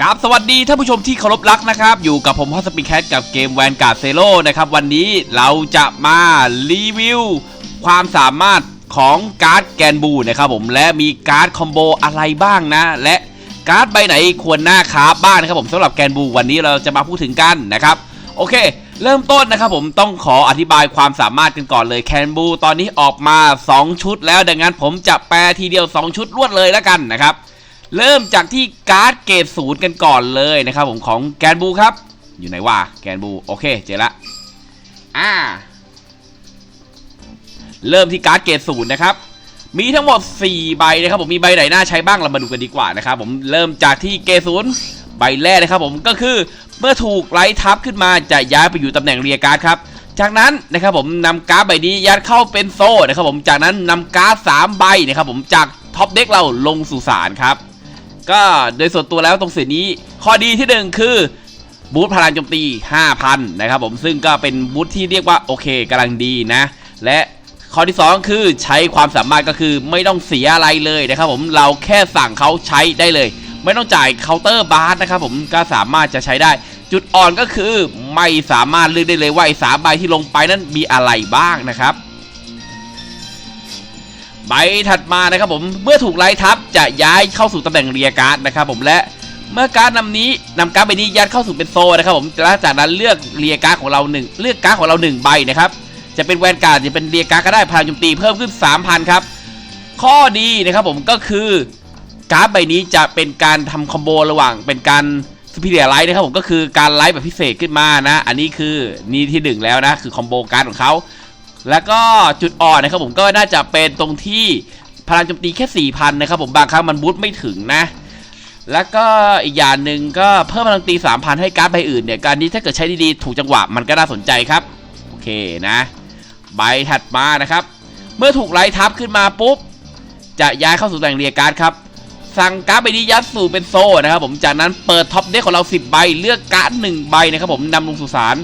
ครับสวัสดีท่านผู้ชมที่เคารพรักนะครับ อยู่กับผมฮอสปิแคทกับเกมแวนการ์ดเซโ o นะครับ วันนี้เราจะมารีวิว ความสามารถของการ์ดแกนบูนะครับผมและมีการ์ดคอมโบอะไรบ้างนะ และการ์ดใบไหนควรหน้าคาบบ้างนะครับผมสำหรับแกนบูวันนี้เราจะมาพูดถึงกันนะครับ โอเค เริ่มต้นนะครับผมต้องขออธิบายความสามารถกันก่อนเลยแคนบูตอนนี้ออกมา 2 ชุดแล้วดังนั้นผมจะแปลทีเดียว 2 ชุดรวดเลยแล้วกันนะครับ เริ่มจากที่การ์ดเกรดศูนย์กันก่อนเลยนะครับผมของแกนบูครับ อยู่ไหนวะแกนบูโอเคเจอละอ่าเริ่มที่การ์ดเกรดศูนย์นะครับมีทั้งหมด 4 ใบนะครับผมมีใบไหนน่าใช้บ้างเรามาดูกันดีกว่านะครับผมเริ่มจากที่เกรดศูนย์ใบแรกนะครับผมก็คือเมื่อถูกไลท์ทับขึ้นมาจะย้ายไปอยู่ตำแหน่งเรียการ์ดครับจากนั้นนะครับผมนำการ์ดใบนี้ยัดเข้าเป็นโซ่นะครับผมจากนั้นนำการ์ดสามใบนะครับผมจากท็อปเด็กเราลงสู่สารครับ ก็โดยส่วนตัวแล้วตรงส่วนนี้ ข้อดีที่หนึ่งคือบูทพลังโจมตี 5,000 นะครับผมซึ่งก็เป็นบูทที่เรียกว่าโอเคกำลังดีนะ และข้อที่ 2 คือใช้ความสามารถก็คือไม่ต้องเสียอะไรเลยนะครับผมเราแค่สั่งเขาใช้ได้เลย ไม่ต้องจ่ายเคาน์เตอร์บาร์นะครับผมก็สามารถจะใช้ได้ จุดอ่อนก็คือไม่สามารถเลือกได้เลยว่าไอ้สามใบที่ลงไปนั้นมีอะไรบ้างนะครับ ใบถัดมานะครับผมเมื่อถูกไล่ทับจะย้ายเข้าสู่ตำแหน่งเรียการ์ดนะครับผมและเมื่อการดนำนี้นำการ์ดใบนี้ยัดเข้าสู่เป็นโซนะครับผมแล้วจากนั้นเลือกเรียการ์ดของเราหนึ่งเลือกการ์ดของเราหนึ่งใบนะครับจะเป็นแวนการ์ดจะเป็นเรียการ์ดก็ได้พลังโจมตีเพิ่มขึ้น 3,000 ครับ ข้อดีนะครับผมก็คือการ์ดใบนี้จะเป็นการทำคอมโบระหว่างเป็นการสปิเรียไลท์นะครับผมก็คือการไลท์แบบพิเศษขึ้นมานะ อันนี้คือนี่ที่หนึ่งแล้วนะ คือคอมโบการ์ดของเขา แล้วก็จุดอ่อนนะครับผมก็น่าจะเป็นตรงที่พลังโจมตีแค่ 4,000 นะครับผมบางครั้งมันบูทไม่ถึงนะ แล้วก็อีกอย่างหนึ่งก็เพิ่มพลังตี 3,000 ให้การ์ดใบอื่นเนี่ย การนี้ถ้าเกิดใช้ดีๆ ถูกจังหวะมันก็น่าสนใจครับ โอเคนะ ใบถัดมานะครับ เมื่อถูกไล่ทับขึ้นมาปุ๊บ จะย้ายเข้าสู่แหน่งเรียการ์ดครับสั่งการ์ดใบนี้ยัดสู่เป็นโซ่นะครับผมจากนั้นเปิดท็อปเด็กของเรา 10 ใบ เลือกการ์ด1ใบนะครับผมนำลงสู่สาร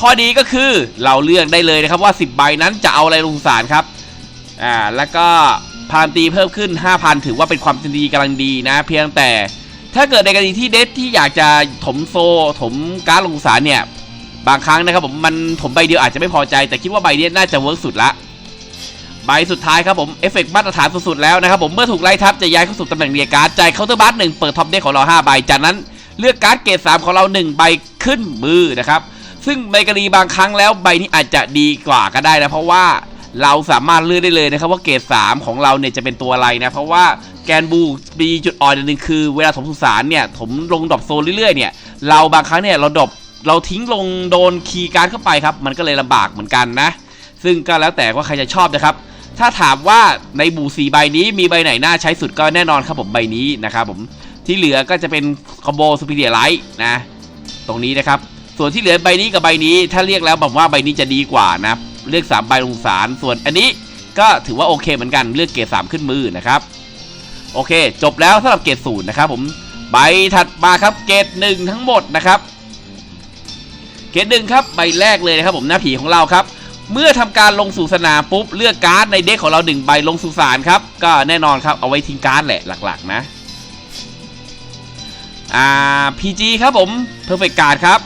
ข้อดีก็คือเราเลือกได้เลยนะครับว่า 10 ใบนั้นจะเอาอะไรลงสารครับอ่าแล้วก็พลังตีเพิ่มขึ้น 5,000 ถือว่าเป็นความดีกำลังดีนะ เพียงแต่ถ้าเกิดในกรณีที่เดทที่อยากจะถมโซ ถมการดลงสารเนี่ย บางครั้งนะครับผมมันถมใบเดียวอาจจะไม่พอใจ แต่คิดว่าใบเนี้น่าจะเวิร์กสุดละใบสุดท้ายครับผมเอฟเฟกต์มาตรฐานสุดๆแล้วนะครับผมเมื่อถูกไล่ทับจะย้ายเข้าสู่ตำแหน่งเรียการ์ดจ่ายเคาน์เตอร์บัสหนึ่งเปิดท็อปเด็กของเรา5ใบจากนั้นเลือกการ์ดเกรด3ของเรา 1 ใบขึ้นมือนะครับ ซึ่งในกรณีบางครั้งแล้วใบนี้อาจจะดีกว่าก็ได้นะ เพราะว่าเราสามารถเลือกได้เลยนะครับว่าเกรด3ของเราเนี่ยจะเป็นตัวอะไรนะ เพราะว่าแกนบูมีจุดอ่อนอย่างหนึ่งคือ เวลาถมสุสานเนี่ยถมลงดรอปโซนเรื่อยๆเนี่ยเราบางครั้งเนี่ยเราดรอปเราทิ้งลงโดนคีย์การ์ดเข้าไปครับ มันก็เลยลำบากเหมือนกันนะ ซึ่งก็แล้วแต่ว่าใครจะชอบนะครับ ถ้าถามว่าในบูสีใบนี้มีใบไหนน่าใช้สุดก็แน่นอนครับผมใบนี้นะครับผมที่เหลือก็จะเป็นคอมโบซูเปอร์เดียไลท์นะ ตรงนี้นะครับ ส่วนที่เหลือใบนี้กับใบนี้ ถ้าเรียกแล้วผมว่าใบนี้จะดีกว่านะเลือก3ใบลงสารส่วนอันนี้ก็ถือว่าโอเคเหมือนกันเลือกเกรด3ขึ้นมือนะครับโอเค จบแล้วสำหรับเกรดศูนย์นะครับผมใบถัดมาครับเกรดหนึ่งทั้งหมดนะครับเกรดหนึ่งครับใบแรกเลยนะครับผมหน้าผีของเราครับ เมื่อทำการลงสู่สนามปุ๊บเลือกการ์ดในเด็กของเราหนึ่งใบลงสู่สารครับก็แน่นอนครับเอาไว้ทิ้งการ์ดแหละหลักๆนะอ่า PG ครับผม Perfect Card ครับ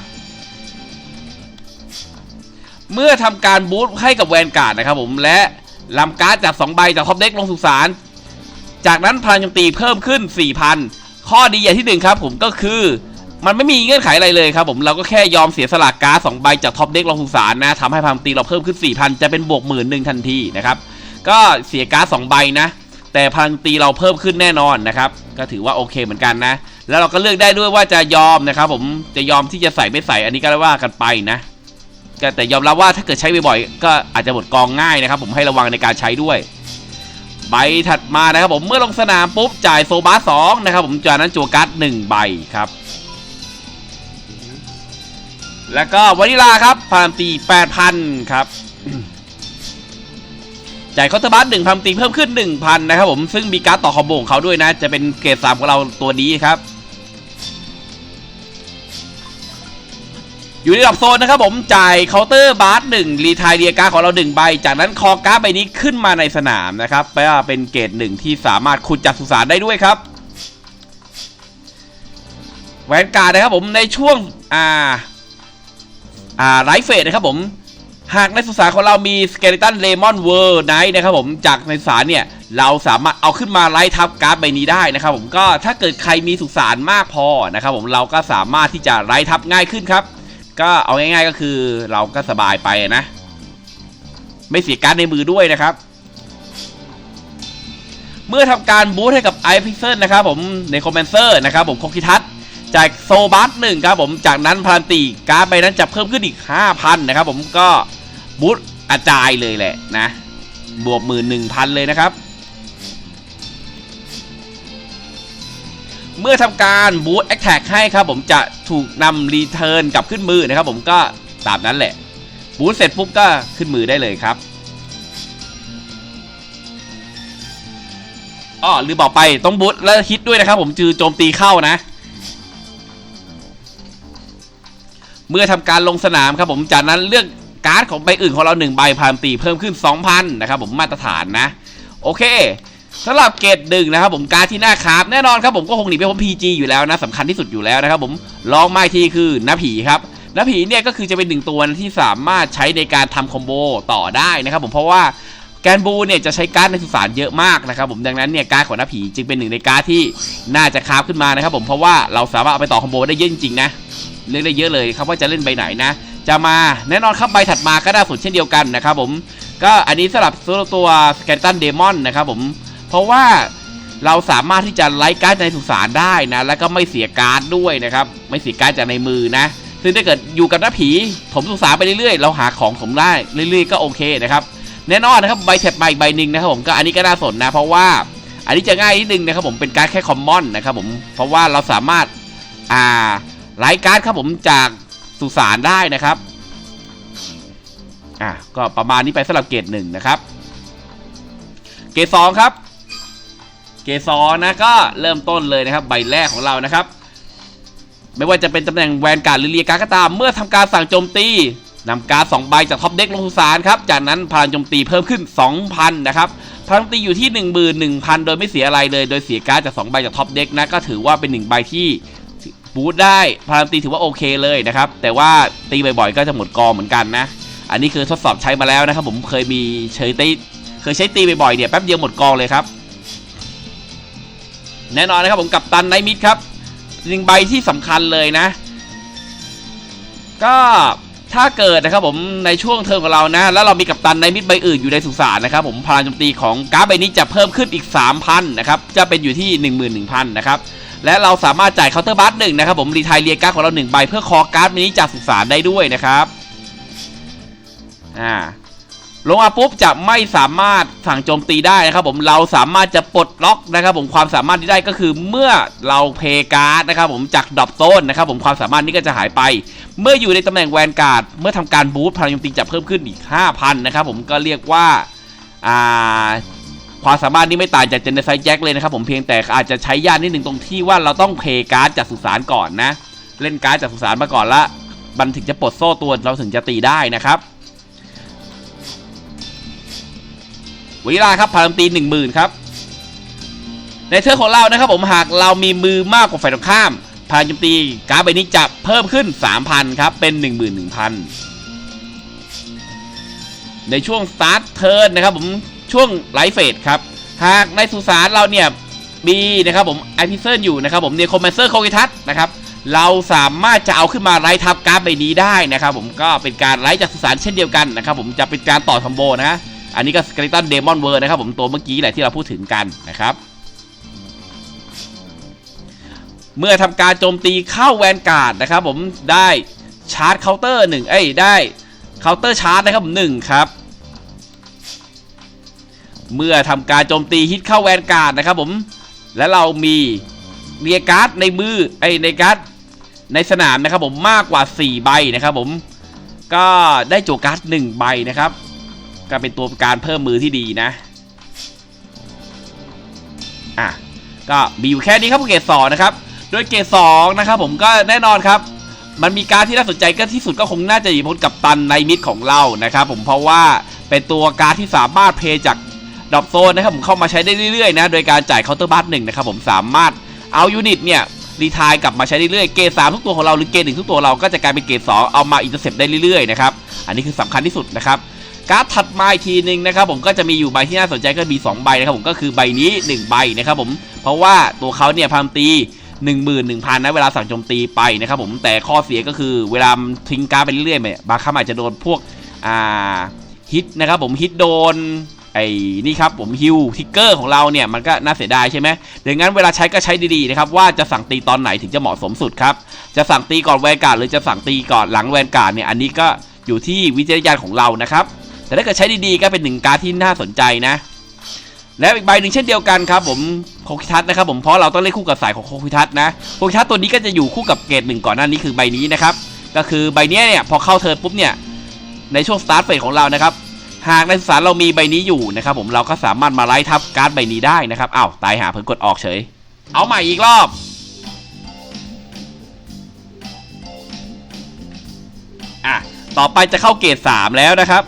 เมื่อทำการบูทให้กับแวนการ์ดนะครับผมและลำการ์ดจาก2ใบจากท็อปเด็กลงสู่สารจากนั้นพลังโจมตีเพิ่มขึ้น 4,000 ข้อดีอย่างที่หนึ่งครับผมก็คือ มันไม่มีเงื่อนไขอะไรเลยครับผมเราก็แค่ยอมเสียสละการ์ดสองใบจากท็อปเด็กลงสู่สารนะทำให้พลังตีเราเพิ่มขึ้น 4,000 จะเป็นบวกหมื่นหนึ่งทันทีนะครับก็เสียการ์ดสองใบนะ แต่พลังตีเราเพิ่มขึ้นแน่นอนนะครับ ก็ถือว่าโอเคเหมือนกันนะ แล้วเราก็เลือกได้ด้วยว่าจะยอมนะครับผมจะยอมที่จะใส่ไม่ใส่อันนี้ก็ว่ากันไปนะ แต่ยอมรับว่าถ้าเกิดใช้บ่อยๆก็อาจจะหมดกองง่ายนะครับ ผมให้ระวังในการใช้ด้วย ใบถัดมานะครับผมเมื่อลงสนามปุ๊บจ่ายโซบาสองนะครับผมจากนั้นจัวการ์ดหนึ่งใบครับ แล้วก็วานิลาครับพลังตี8,000ครับจ่ายคอร์ตบัสหนึ่งพันตีเพิ่มขึ้น1,000นะครับผมซึ่งมีการ์ดต่อคอมโบของเขาด้วยนะ จะเป็นเกรดสามของเราตัวนี้ครับ อยู่ในดับโซนนะครับผมจ่ายเคาน์เตอร์บาสหนึ่งรีทายเรียการ์ของเราหนึ่งใบ จากนั้นคอการ์ดใบนี้ขึ้นมาในสนามนะครับแปลว่าเป็นเกรดหนึ่งที่สามารถขุดจากสุสานได้ด้วยครับแวนการ์ดนะครับผมในช่วงอ่าอ่าไรเฟสนะครับผมหากในสุสานของเรามีสเกเลตันเลมอนเวอร์ไนท์นะครับผมจากในสุสานเนี่ยเราสามารถเอาขึ้นมาไล่ทับการ์ดใบนี้ได้นะครับผมก็ถ้าเกิดใครมีสุสานมากพอนะครับผมเราก็สามารถที่จะไล่ทับง่ายขึ้นครับ ก็เอาง่ายๆก็คือเราก็สบายไปนะ ไม่เสียการในมือด้วยนะครับ เมื่อทำการบูทให้กับไอพิเซนนะครับผมในคอมเมนเซอร์นะครับผมโคกิทัศจากโซบัสหนึ่งครับผมจากนั้นพลันตีการ์ดใบนั้นจะเพิ่มขึ้นอีก 5,000 นะครับผมก็บูทกระจายเลยแหละนะ บวกหมื่นหนึ่งพันเลยนะครับ เมื่อทำการบูทแอคแท็กให้ครับผมจะถูกนำรีเทิร์นกลับขึ้นมือนะครับผมก็ตามนั้นแหละบูทเสร็จปุ๊บก็ขึ้นมือได้เลยครับอ๋อลืมบอกไปต้องบูทและฮิตด้วยนะครับผมจือโจมตีเข้านะ เมื่อทำการลงสนามครับผมจากนั้นเลือกการ์ดของใบอื่นของเราหนึ่งใบพามตีเพิ่มขึ้น 2,000 นะครับผมมาตรฐานนะ โอเค สำหรับเกรดหนึ่งนะครับผมการที่หน้าคาบแน่นอนครับผมก็คงหนีไปพ้น PG อยู่แล้วนะสำคัญที่สุดอยู่แล้วนะครับผมลองมาอีกทีคือน้าผีครับน้าผีเนี่ยก็คือจะเป็นหนึ่งตัวที่สามารถใช้ในการทำคอมโบต่อได้นะครับผมเพราะว่าแกนบูเนี่ยจะใช้การ์ดในสุสานเยอะมากนะครับผมดังนั้นเนี่ยการ์ดของหน้าผีจึงเป็นหนึ่งในการ์ดที่น่าจะคาฟขึ้นมานะครับผมเพราะว่าเราสามารถเอาไปต่อคอมโบได้เยอะจริงๆนะเลือกได้เยอะเลยครับว่าจะเล่นใบไหนนะ จะมาแน่นอนครับใบถัดมาก็น่าสนเช่นเดียวกันนะครับผมก็อันนี้สำหรับตัวสเกลตันเดมอนนะครับผม เพราะว่าเราสามารถที่จะไล่การ์ดในสุสานได้นะ แล้วก็ไม่เสียการ์ดด้วยนะครับ ไม่เสียการ์ดจากในมือนะ ซึ่งถ้าเกิดอยู่กับหน้าผีถมสุสานไปเรื่อยๆ เราหาของถมได้เรื่อยๆ ก็โอเคนะครับ แน่นอนนะครับใบแท็บมาอีกใบหนึ่งนะครับผมก็อันนี้ก็น่าสนนะ เพราะว่าอันนี้จะง่ายนิดนึงนะครับผมเป็นการ์ดแค่คอมมอนนะครับผมเพราะว่าเราสามารถอ่าไลฟ์การ์ดครับผมจากสุสานได้นะครับอะก็ประมาณนี้ไปสำหรับเกรดหนึ่งนะครับ เกรดสองครับ เกรดสอนะก็เริ่มต้นเลยนะครับใบแรกของเรานะครับ ไม่ว่าจะเป็นตำแหน่งแวนการ์ดหรือเรียการ์ก็ตาม เมื่อทำการสั่งโจมตีนำการ์ด2ใบจากท็อปเด็กลงสุสานครับ จากนั้นพลังโจมตีเพิ่มขึ้น 2,000 นะครับ พลังตีอยู่ที่ 11,000 โดยไม่เสียอะไรเลย โดยเสียการ์ดจาก 2 ใบจากท็อปเด็กนะ ก็ถือว่าเป็น 1 ใบที่บูทได้ พลังตีถือว่าโอเคเลยนะครับ แต่ว่าตีบ่อยๆ ก็จะหมดกองเหมือนกันนะ อันนี้คือทดสอบใช้มาแล้วนะครับ ผมเคยมีเฉยตีเคยใช้ตีบ่อยๆ เนี่ยแป๊บเดียวหมดกองเลยครับ แน่นอนนะครับผมกับตันไนมิดครับหนึ่งใบที่สำคัญเลยนะ ก็ถ้าเกิดนะครับผมในช่วงเทอมของเรานะ แล้วเรามีกัปตันในมิดใบอื่นอยู่ในสุสานนะครับผมพลังโจมตีของการ์ดใบนี้จะเพิ่มขึ้นอีก 3,000นะครับจะเป็นอยู่ที่ 11,000นะครับและเราสามารถจ่ายเคาน์เตอร์บัสหนึ่งนะครับผมรีไทายเรียการ์ดของเราหนึ่งใบเพื่อคอการ์ดใบนี้จากสุสานได้ด้วยนะครับอ่า ลงมาปุ๊บจะไม่สามารถสั่งโจมตีได้นะครับผมเราสามารถจะปลดล็อกนะครับผมความสามารถที่ได้ก็คือเมื่อเราเพย์การ์ดนะครับผมจากดรอปโซนนะครับผมความสามารถนี้ก็จะหายไป เมื่ออยู่ในตำแหน่งแวนการ์ดเมื่อทำการบูทพลังโจมตีจะเพิ่มขึ้นอีก 5,000นะครับผมก็เรียกว่าอ่าความสามารถนี้ไม่ต่างจากเจนเนไซแจ็คเลยนะครับผมเพียงแต่อาจจะใช้ยากนิดหนึ่งตรงที่ว่าเราต้องเพย์การ์ดจากสุสานก่อนนะ เล่นการ์ดจากสุสานมาก่อนละมันถึงจะปลดโซ่ตัวเราถึงจะตีได้นะครับ วิลาครับพลังตีหนึ่งหมื่นครับ ในเทอร์ของเรานะครับผมหากเรามีมือมากกว่าฝ่ายตรงข้ามพลังโจมตีการ์ดใบนี้จะเพิ่มขึ้น 3,000 ครับ เป็น 11,000 ในช่วงสตาร์ทเทิร์นนะครับผมช่วงไลฟ์เฟสครับ หากในสุสานเราเนี่ยมีนะครับผมไอพิเซอร์อยู่นะครับผมเนโครแมนเซอร์โคกิทัสนะครับ เราสามารถจะเอาขึ้นมาไล่ทับการ์ดใบนี้ได้นะครับผมก็เป็นการไล่จากสุสานเช่นเดียวกันนะครับผมจะเป็นการต่อคอมโบนะ อันนี้ก็สเกลิตันเดมอนเวอร์นะครับผมตัวเมื่อกี้แหละที่เราพูดถึงกันนะครับเมื่อทำการโจมตีเข้าแวนการ์ดนะครับผมได้ชาร์จเคาน์เตอร์หนึ่งเอ้ยได้เคาน์เตอร์ชาร์จนะครับผมหนึ่งครับ เมื่อทำการโจมตีฮิตเข้าแวนการ์ดนะครับผมและเรามีเรียการ์ดในมือไอยในการ์ดในสนามนะครับผมมากกว่า 4 ใบนะครับผมก็ได้โจการ์ด1ใบนะครับ ก็เป็นตัวการเพิ่มมือที่ดีนะ อะ ก็มีอยู่แค่นี้ครับเกรดสองนะครับ โดยเกรดสองนะครับผมก็แน่นอนครับ มันมีการที่น่าสนใจก็ที่สุดก็คงน่าจะอยู่บนกับตันในมิดของเรานะครับผมเพราะว่าเป็นตัวการที่สามารถเพย์จากดอปโซนนะครับผมเข้ามาใช้ได้เรื่อยๆนะโดยการจ่ายเคาน์เตอร์บัสหนึ่งนะครับผมสามารถเอายูนิตเนี่ยรีทายกลับมาใช้เรื่อยๆ เกรดสามทุกตัวของเราหรือเกรดหนึ่งทุกตัวเราก็จะกลายเป็นเกรดสองเอามาอินเตอร์เซปได้เรื่อยๆนะครับ อันนี้คือสำคัญที่สุดนะครับ การ์ดถัดมาอีกทีหนึ่งนะครับผมก็จะมีอยู่ใบที่น่าสนใจก็มี 2 ใบนะครับผมก็คือใบนี้ 1 ใบนะครับผมเพราะว่าตัวเขาเนี่ยพามตี11,000นะเวลาสั่งโจมตีไปนะครับผมแต่ข้อเสียก็คือเวลาทิ้งการ์ดไปเรื่อยๆเนี่ยบางครั้งอาจจะโดนพวกอ่าฮิตนะครับผมฮิตโดนไอ้นี่ครับผมฮิวทิกเกอร์ของเราเนี่ยมันก็น่าเสียดายใช่ไหมดังนั้นเวลาใช้ก็ใช้ดีๆนะครับว่าจะสั่งตีตอนไหนถึงจะเหมาะสมสุดครับจะสั่งตีก่อนแวนการ์ดหรือจะสั่งตีก่อนหลังแวนการ์ดเนี่ยอันนี้ก็อยู่ที่วิจารณญาณของเรานะครับ แต่ถ้าเกิดใช้ดีๆก็เป็นหนึ่งการ์ดที่น่าสนใจนะ แล้วอีกใบหนึ่งเช่นเดียวกันครับผมโคคิทัศนะครับผมเพราะเราต้องเล่นคู่กับสายของโคคิทัศนะโคคิทัศตัวนี้ก็จะอยู่คู่กับเกรดหนึ่งก่อนหน้านี้คือใบนี้นะครับก็คือใบนี้เนี่ยพอเข้าเทิร์นปุ๊บเนี่ยในช่วงสตาร์ทเฟสของเรานะครับหากในสุสานเรามีใบนี้อยู่นะครับผมเราก็สามารถมาไล่ทับการ์ดใบนี้ได้นะครับอ้าวตายหาเพิ่งกดออกเฉย เอาใหม่อีกรอบอะต่อไปจะเข้าเกรดสามแล้วนะครับ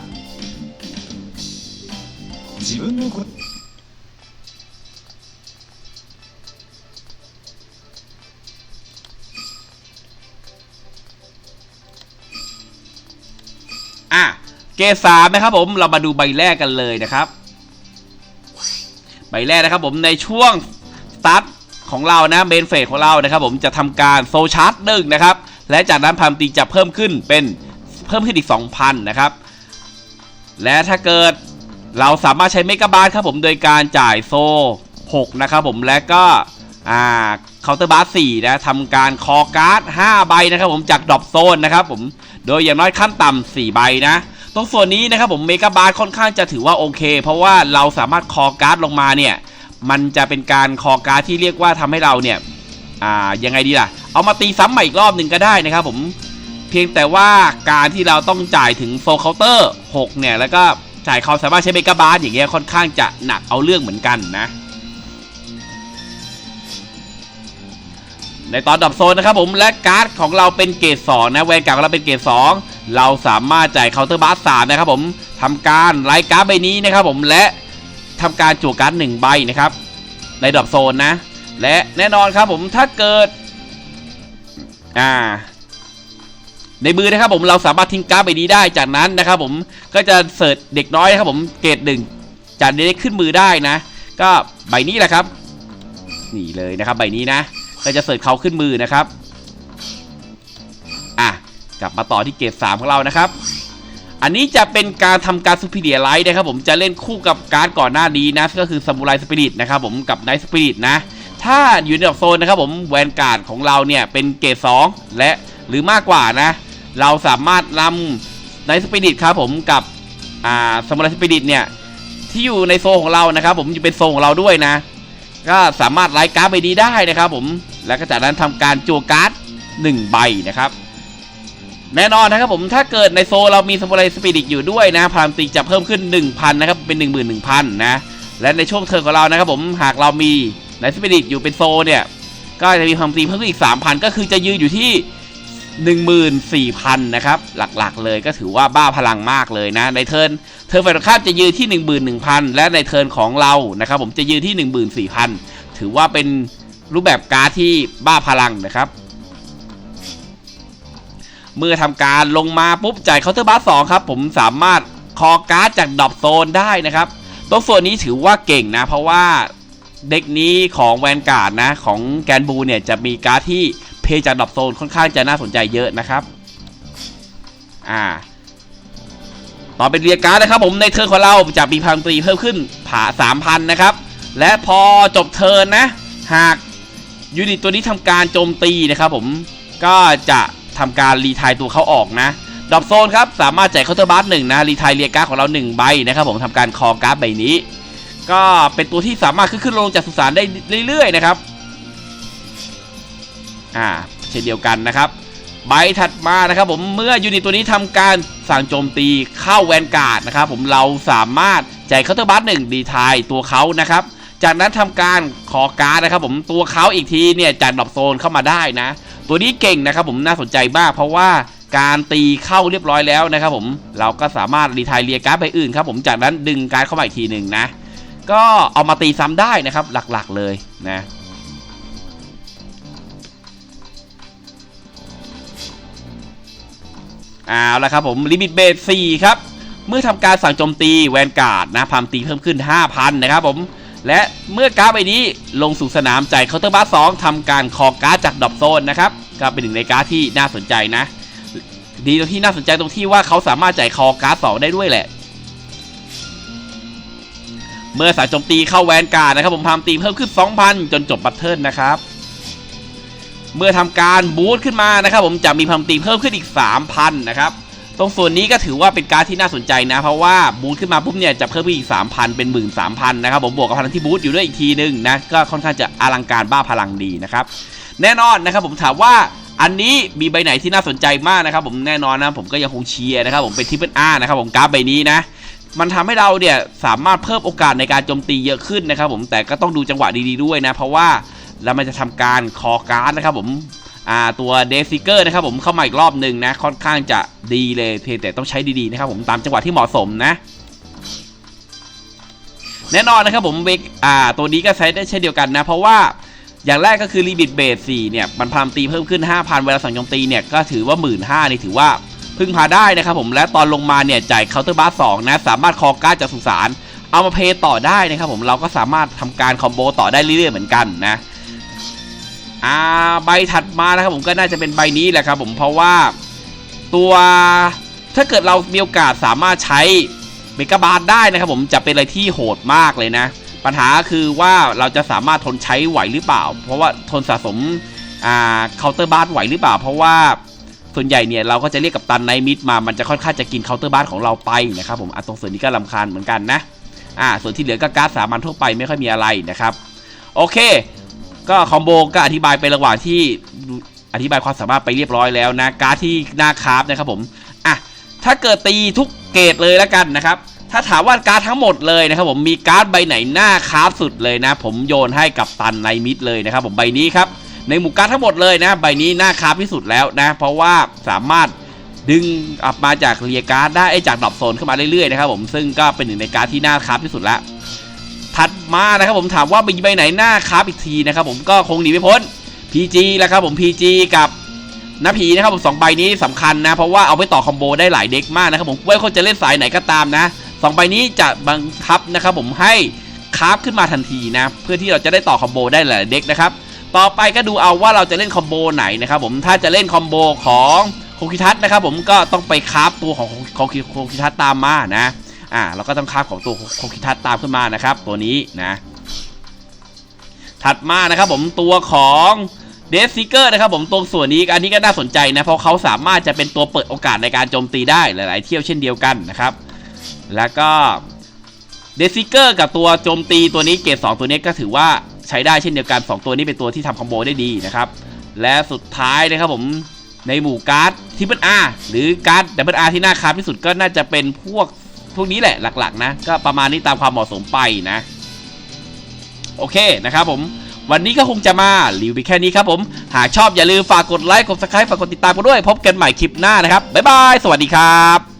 自分のこ อ่ะเกรดสามนะครับผมเรามาดูใบแรกกันเลยนะครับ ใบแรกนะครับผมในช่วงสตาร์ทของเรานะเมนเฟสของเรานะครับผมจะทำการโซชาร์จหนึ่งนะครับ และจากนั้นพามตีจะเพิ่มขึ้นเป็นเพิ่มขึ้นอีก 2,000 นะครับ และถ้าเกิด เราสามารถใช้เมกะบาร์ครับผมโดยการจ่ายโซ่6นะครับผมและก็อ่าเคาน์เตอร์บาร์4นะทำการคอการ์ด5ใบนะครับผมจากดรอปโซนนะครับผมโดยอย่างน้อยขั้นต่ำ4ใบนะตรงส่วนนี้นะครับผมเมกะบาร์ค่อนข้างจะถือว่าโอเค เพราะว่าเราสามารถคอการ์ดลงมาเนี่ย มันจะเป็นการคอการ์ดที่เรียกว่าทำให้เราเนี่ย อ่ายังไงดีล่ะ เอามาตีซ้ำใหม่อีกรอบหนึ่งก็ได้นะครับผมเพียงแต่ว่าการที่เราต้องจ่ายถึงโซเคาน์เตอร์6เนี่ยแล้วก็ จ่ายเขามสามารถใช้เมกะบาร์อย่างเงี้ยค่อนข้างจะหนักเอาเรื่องเหมือนกันนะ ในตอนดับโซนนะครับผมและการ์ดของเราเป็นเกรด2นะแวนการ์ดของเราเป็นเกรด2เราสามารถจ่ายเคาน์เตอร์บาร์สามนะครับผมทำการไล่การ์ดใบนี้นะครับผมและทำการจั่วการ์ดหนึ่งใบนะครับ ในดับโซนนะ และแน่นอนครับผมถ้าเกิดอ่า ในมือนะครับผมเราสามารถทิ้งการ์ดใบนี้ได้จากนั้นนะครับผมก็จะเสิร์ชเด็กน้อยนะครับผมเกรดหนึ่งจะได้ขึ้นมือได้นะ ก็ใบนี้แหละครับนี่เลยนะครับใบนี้นะ ก็จะเสิร์ชเขาขึ้นมือนะครับอะกลับมาต่อที่เกรด3ของเรานะครับ อันนี้จะเป็นการทำการซูเปอร์เดียไลท์นะครับผมจะเล่นคู่กับการ์ดก่อนหน้านี้นะก็คือซามูไรสปิริตนะครับผมกับไนท์สปิริตนะถ้าอยู่ในดอกโซนนะครับผมแวนการ์ดของเราเนี่ยเป็นเกรด2และหรือมากกว่านะ เราสามารถนำไนสปิริตครับผมกับอ่าซามูไรสปิริตเนี่ยที่อยู่ในโซของเรานะครับ ผมอยู่เป็นโซของเราด้วยนะ ก็สามารถไลฟ์การ์ดใบนี้ได้นะครับ ผมแล้วก็จากนั้นทำการจั่วการ์ด1ใบนะครับ แน่นอนนะครับผมถ้าเกิดในโซเรามีสมุไรสปิริตอยู่ด้วยนะพลังตีจะเพิ่มขึ้น 1,000นะครับเป็น 11,000นะและในช่วงเทิร์นของเรานะครับผมหากเรามีในสปิริตอยู่เป็นโซเนี่ยก็จะมีพลังตีเพิ่มขึ้นอีก 3,000 ก็คือจะยืนอยู่ที่ 14,000 นะครับ หลักๆเลยก็ถือว่าบ้าพลังมากเลยนะ ในเทิร์นเทิร์นฝ่ายตรงข้ามจะยืนที่ 11,000 และในเทิร์นของเรานะครับ ผมจะยืนที่ 14,000 ถือว่าเป็นรูปแบบการ์ดที่บ้าพลังนะครับ เมื่อทำการลงมาปุ๊บจ่ายเคาน์เตอร์บาร์สองครับ ผมสามารถคอการ์ดจากดอปโซนได้นะครับตรงส่วนนี้ถือว่าเก่งนะ เพราะว่าเด็กนี้ของแวนการ์ดนะ ของแกนบูเนี่ยจะมีการ์ดที่ เพย์จากดรอปโซนค่อนข้างจะน่าสนใจเยอะนะครับ อ่า ต่อเป็นเรียการ์ดนะครับ ผมในเทิร์นของเราจะมีพังตีเพิ่มขึ้นผ่า3,000นะครับ และพอจบเทิร์นนะ หากยูนิตตัวนี้ทำการโจมตีนะครับ ผมก็จะทำการรีทายตัวเขาออกนะดรอปโซนครับสามารถจ่ายเคาน์เตอร์บาร์หนึ่งนะรีทายเรียการ์ดของเรา 1 ใบนะครับผมทำการคอการ์ดใบนี้ ก็เป็นตัวที่สามารถขึ้นขึ้นลงจากสุสานได้เรื่อยๆนะครับ อ่าเช่นเดียวกันนะครับ ใบถัดมานะครับผมเมื่อยูนิตตัวนี้ทำการสั่งโจมตีเข้าแวนการ์ดนะครับผมเราสามารถจ่ายเคาน์เตอร์บาร์หนึ่งดีทายตัวเขานะครับ จากนั้นทำการขอการ์ดนะครับผมตัวเขาอีกทีเนี่ยจากดรอปโซนเข้ามาได้นะ ตัวนี้เก่งนะครับผมน่าสนใจมากเพราะว่าการตีเข้าเรียบร้อยแล้วนะครับผมเราก็สามารถรีทายเรียการ์ดไปอื่นครับผมจากนั้นดึงการ์ดเข้ามาอีกทีหนึ่งนะ ก็เอามาตีซ้ำได้นะครับหลักๆเลยนะ เอาละครับผมลิมิตเบส4ครับ เมื่อทำการสั่งโจมตีแวนการ์ดนะพามตีเพิ่มขึ้น 5,000 นะครับผม และเมื่อการ์ดใบนี้ลงสู่สนามจ่ายเคาน์เตอร์บาร์สองทำการคอการ์ดจากดรอปโซนนะครับก็เป็นหนึ่งในการ์ดที่น่าสนใจนะ ดีตรงที่น่าสนใจตรงที่ว่าเขาสามารถจ่ายคอการ์ดสองได้ด้วยแหละ เมื่อสายโจมตีเข้าแวนการ์ดนะครับผมพามตีเพิ่มขึ้น 2,000 จนจบบัตเทิลนะครับ เมื่อทำการบูทขึ้นมานะครับ ผมจะมีพามตีเพิ่มขึ้นอีก 3,000 นะครับ ตรงส่วนนี้ก็ถือว่าเป็นการที่น่าสนใจนะ เพราะว่าบูทขึ้นมาปุ๊บเนี่ยจะเพิ่มขึ้นอีก 3,000 เป็น 13,000 นะครับ ผมบวกกับพลังที่บูทอยู่ด้วยอีกทีนึงนะก็ค่อนข้างจะอลังการบ้าพลังดีนะครับ แน่นอนนะครับ ผมถามว่าอันนี้มีใบไหนที่น่าสนใจมากนะครับ ผมแน่นอนนะผมก็ยังคงเชียร์นะครับ ผมเป็นทิปเปิลอาร์นะครับผมการ์ดใบนี้นะมันทำให้เราเนี่ยสามารถเพิ่มโอกาสในการโจมตีเยอะขึ้นนะครับ ผมแต่ก็ต้องดูจังหวะดีๆด้วยนะ เพราะว่า แล้วมันจะทำการคอการ์ดนะครับผมตัวเดซิเกอร์นะครับผมเข้ามาอีกรอบหนึ่งนะค่อนข้างจะดีเลยเพียงแต่ต้องใช้ดีๆนะครับผมตามจังหวะที่เหมาะสมนะ แน่นอนนะครับผมเบกอ่าตัวนี้ก็ใช้ได้เช่นเดียวกันนะ เพราะว่าอย่างแรกก็คือลิบิตเบส4เนี่ยมันพามตีเพิ่มขึ้น 5,000 เวลาสั่งโจมตีเนี่ยก็ถือว่า1 5ื่นนี่ถือว่าพึ่งพาได้นะครับผมและตอนลงมาเนี่ยจ่ายเคาน์เตอร์บาร์สองนะสามารถคอการ์ดจากสุสานเอามาเพย์ต่อได้นะครับผมเราก็สามารถทำการคอมโบต่อได้เรื่อยๆเหมือนกันนะ อ่าใบถัดมานะครับผมก็น่าจะเป็นใบนี้แหละครับผมเพราะว่าตัวถ้าเกิดเรามีโอกาสสามารถใช้เมกะบาร์ได้นะครับผมจะเป็นอะไรที่โหดมากเลยนะ ปัญหาคือว่าเราจะสามารถทนใช้ไหวหรือเปล่า เพราะว่าทนสะสมอ่าเคาน์เตอร์บาร์ไหวหรือเปล่า เพราะว่าส่วนใหญ่เนี่ยเราก็จะเรียกกับตันไนมิดมา มันจะค่อนข้างจะกินเคาน์เตอร์บาร์ของเราไปนะครับผมอะตรงส่วนนี้ก็ลำคาญเหมือนกันนะอ่าส่วนที่เหลือก็การ์ดสามัญทั่วไปไม่ค่อยมีอะไรนะครับ โอเค ก็คอมโบก็อธิบายไประหว่างที่อธิบายความสามารถไปเรียบร้อยแล้วนะการ์ดที่หน้าคราฟนะครับผมอะถ้าเกิดตีทุกเกรดเลยแล้วกันนะครับ ถ้าถามว่าการ์ดทั้งหมดเลยนะครับผมมีการ์ดใบไหนหน้าคราฟสุดเลยนะ ผมโยนให้กับตันในมิดเลยนะครับ ผมใบนี้ครับในหมู่การ์ดทั้งหมดเลยนะ ใบนี้หน้าคราฟที่สุดแล้วนะ เพราะว่าสามารถดึงออกมาจากเรียการ์ดได้จากดรอปโซนเข้ามาเรื่อยๆนะครับผมซึ่งก็เป็นหนึ่งในการ์ดที่หน้าคราฟที่สุดแล้ว ถัดมานะครับผมถามว่ามีใบไหนหน้าคราฟอีกทีนะครับผมก็คงหนีไม่พ้น PG แหละครับผม PG กับน้าผีนะครับผมสองใบนี้สำคัญนะ เพราะว่าเอาไปต่อคอมโบได้หลายเด็กมากนะครับผมไม่ว่าคนจะเล่นสายไหนก็ตามนะสองใบนี้จะบังคับนะครับผมให้คราฟขึ้นมาทันทีนะ เพื่อที่เราจะได้ต่อคอมโบได้หลายเด็กนะครับต่อไปก็ดูเอาว่าเราจะเล่นคอมโบไหนนะครับผมถ้าจะเล่นคอมโบของโคคิทัสนะครับผมก็ต้องไปคราฟตัวของโคคิโคคิทัสตามมานะ อ่าเราก็ต้องคาฟของตัวโคคิทัสตามขึ้นมานะครับ ตัวนี้นะ ถัดมานะครับผมตัวของเดฟซิเกอร์นะครับผมตรงส่วนนี้อันนี้ก็น่าสนใจนะ เพราะเขาสามารถจะเป็นตัวเปิดโอกาสในการโจมตีได้หลาย ๆ เที่ยวเช่นเดียวกันนะครับ แล้วก็เดซิเกอร์กับตัวโจมตีตัวนี้เกรด2ตัวนี้ก็ถือว่าใช้ได้เช่นเดียวกัน 2 ตัวนี้เป็นตัวที่ทำคอมโบได้ดีนะครับ และสุดท้ายนะครับผมในหมู่การ์ดทิปเปิลอาร์หรือการ์ดดับเบิลอาร์ที่น่าคาที่สุดก็น่าจะเป็นพวก พวกนี้แหละหลักๆนะ ก็ประมาณนี้ตามความเหมาะสมไปนะ โอเคนะครับผมวันนี้ก็คงจะมารีวิวไปแค่นี้ครับผม หากชอบอย่าลืมฝากกดไลค์ กดซับสไคร b e ฝากกดติดตามกันด้วย พบกันใหม่คลิปหน้านะครับ บ๊ายบาย สวัสดีครับ